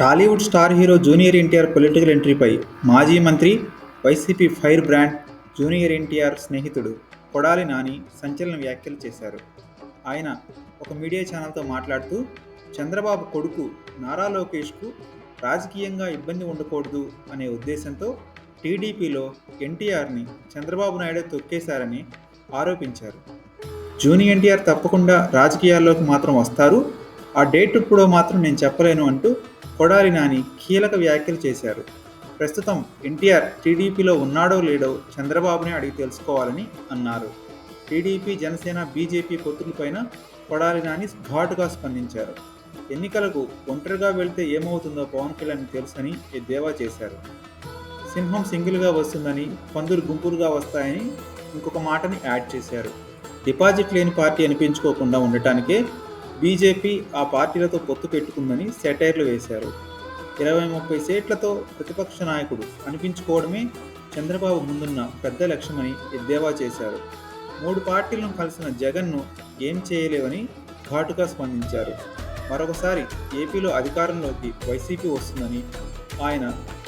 Tollywood star hero junior NTR political ఎంట్రీపై మాజీ మంత్రి YCP fire brand junior NTR స్నేహితుడు కొడాలి నాని సంచలన వ్యాఖ్యలు చేశారు. ఆయన ఒక మీడియా ఛానల్తో మాట్లాడుతూ చంద్రబాబు కొడుకు నారా లోకేష్కు రాజకీయంగా ఇబ్బంది ఉండకూడదు అనే ఉద్దేశంతో టీడీపీలో ఎన్టీఆర్ని చంద్రబాబు నాయుడు తొక్కేశారని ఆరోపించారు. జూనియర్ ఎన్టీఆర్ తప్పకుండా రాజకీయాల్లోకి మాత్రం వస్తారు. ఆ డేట్ ఇప్పుడో మాత్రం నేను చెప్పలేను అంటూ కొడాలి నాని కీలక వ్యాఖ్యలు చేశారు. ప్రస్తుతం ఎన్టీఆర్ టీడీపీలో ఉన్నాడో లేడో చంద్రబాబుని అడిగి తెలుసుకోవాలని అన్నారు. టీడీపీ జనసేన బీజేపీ పొత్తులపైన కొడాలి నాని ఘాటుగా స్పందించారు. ఎన్నికలకు ఒంటరిగా వెళ్తే ఏమవుతుందో పవన్ కళ్యాణ్ తెలుసని ఎద్దేవా చేశారు. సింహం సింగిల్గా వస్తుందని పందులు గుంపులుగా వస్తాయని ఇంకొక మాటని యాడ్ చేశారు. డిపాజిట్ లేని పార్టీ అనిపించుకోకుండా ఉండటానికే బీజేపీ ఆ పార్టీలతో పొత్తు పెట్టుకుందని సెటైర్లు వేశారు. ఇరవై ముప్పై సీట్లతో ప్రతిపక్ష నాయకుడు అనిపించుకోవడమే చంద్రబాబు ముందున్న పెద్ద లక్ష్యమని ఎద్దేవా చేశారు. మూడు పార్టీలను కలిసిన జగన్ను ఏం చేయలేవని ఘాటుగా స్పందించారు. మరొకసారి ఏపీలో అధికారంలోకి వైసీపీ వస్తుందని ఆయన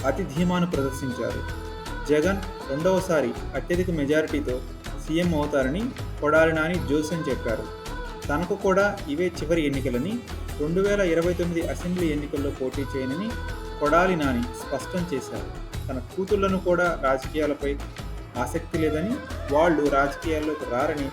అతి ధీమాను ప్రదర్శించారు. జగన్ రెండవసారి అత్యధిక మెజారిటీతో సీఎం అవుతారని కొడాలి నాని జోస్యం చెప్పారు. తనకు కూడా ఇవే చివరి ఎన్నికలని రెండు వేల ఇరవై తొమ్మిది అసెంబ్లీ ఎన్నికల్లో పోటీ చేయనని కొడాలి నాని స్పష్టం చేశారు. తన కూతుళ్ళను కూడా రాజకీయాలపై ఆసక్తి లేదని వాళ్ళు రాజకీయాల్లోకి రారని